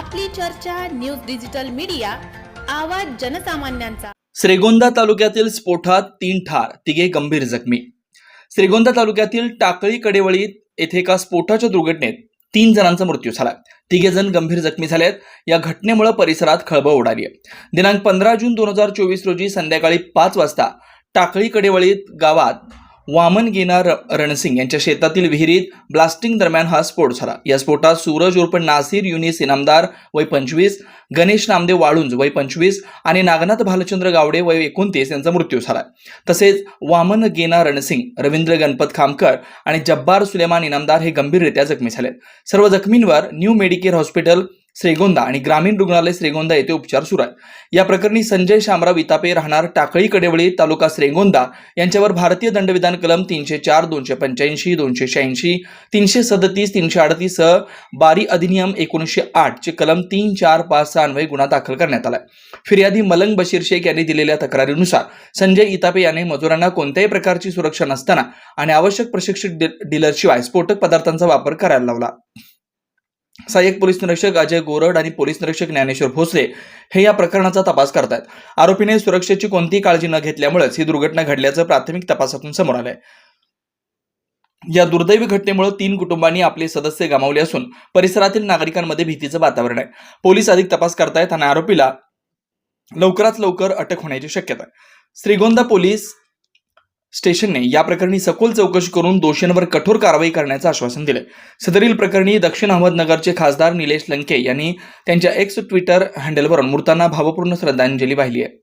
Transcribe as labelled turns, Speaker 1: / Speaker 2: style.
Speaker 1: आपली चर्चा news digital media आवाज जनसामान्यांचा.
Speaker 2: श्रीगोंदा तालुक्यातील स्फोटात तीन ठार तिघे गंभीर जखमी. श्रीगोंदा तालुक्यातील टाकळी कडेवळी येथे एका स्फोटाच्या दुर्घटनेत तीन जणांचा मृत्यू झाला. तिघे जण गंभीर जखमी झालेत. या घटनेमुळे परिसरात खळबळ उडाली आहे. दिनांक पंधरा जून दोन हजार चोवीस रोजी संध्याकाळी पाच वाजता टाकळी कडेवळीत गावात वामन गेना र- रणसिंग यांच्या शेतातील विहिरीत ब्लास्टिंग दरम्यान हा स्फोट झाला. या स्फोटात सूरज उर्फ नासिर युनिस इनामदार वय पंचवीस गणेश नामदेव वाळुंज वय पंचवीस आणि नागनाथ भालचंद्र गावडे वय एकोणतीस यांचा मृत्यू झाला. तसेच वामन गेना रणसिंग रवींद्र गणपत खामकर आणि जब्बार सुलेमान इनामदार हे गंभीररित्या जखमी झाले सर्व जखमींवर न्यू मेडिकेअर हॉस्पिटल श्रीगोंदा आणि ग्रामीण रुग्णालय श्रीगोंदा येथे उपचार सुरू आहेत. या प्रकरणी संजय शामराव वितापे राहणार टाकळी कडेवळी तालुका श्रीगोंदा. यांच्यावर भारतीय दंडविधान कलम तीनशे चार दोनशे पंच्याऐंशी दोनशे शहाऐंशी तीनशे सदतीस तीनशे अडतीस सह बारी अधिनियम एकोणीसशे आठ चे कलम तीन चार पाच सहा अन्वये गुन्हा दाखल करण्यात आलाय. फिर्यादी मलंग बशीर शेख यांनी दिलेल्या तक्रारीनुसार संजय इतापे याने मजुरांना कोणत्याही प्रकारची सुरक्षा नसताना आणि आवश्यक प्रशिक्षित डीलरशिवाय स्फोटक पदार्थांचा वापर करायला लावला. सहाय्यक पोलीस निरीक्षक अजय गोरड आणि पोलीस निरीक्षक ज्ञानेश्वर भोसले हे या प्रकरणाचा तपास करतात आरोपीने सुरक्षेची कोणतीही काळजी न घेतल्यामुळेच ही दुर्घटना घडल्याचं प्राथमिक तपासातून समोर आलंय. या दुर्दैवी घटनेमुळे तीन कुटुंबांनी आपले सदस्य गमावले असून परिसरातील नागरिकांमध्ये भीतीचं वातावरण आहे. पोलीस अधिक तपास करतायत आणि आरोपीला लवकरात लवकर अटक होण्याची शक्यता आहे. श्रीगोंदा पोलीस स्टेशनने या प्रकरणी सखोल चौकशी करून दोषींवर कठोर कारवाई करण्याचं आश्वासन दिलं. सदरील प्रकरणी दक्षिण अहमदनगरचे खासदार निलेश लंके यांनी त्यांच्या एक्स ट्विटर हँडलवरून मृतांना भावपूर्ण श्रद्धांजली वाहिली आहे.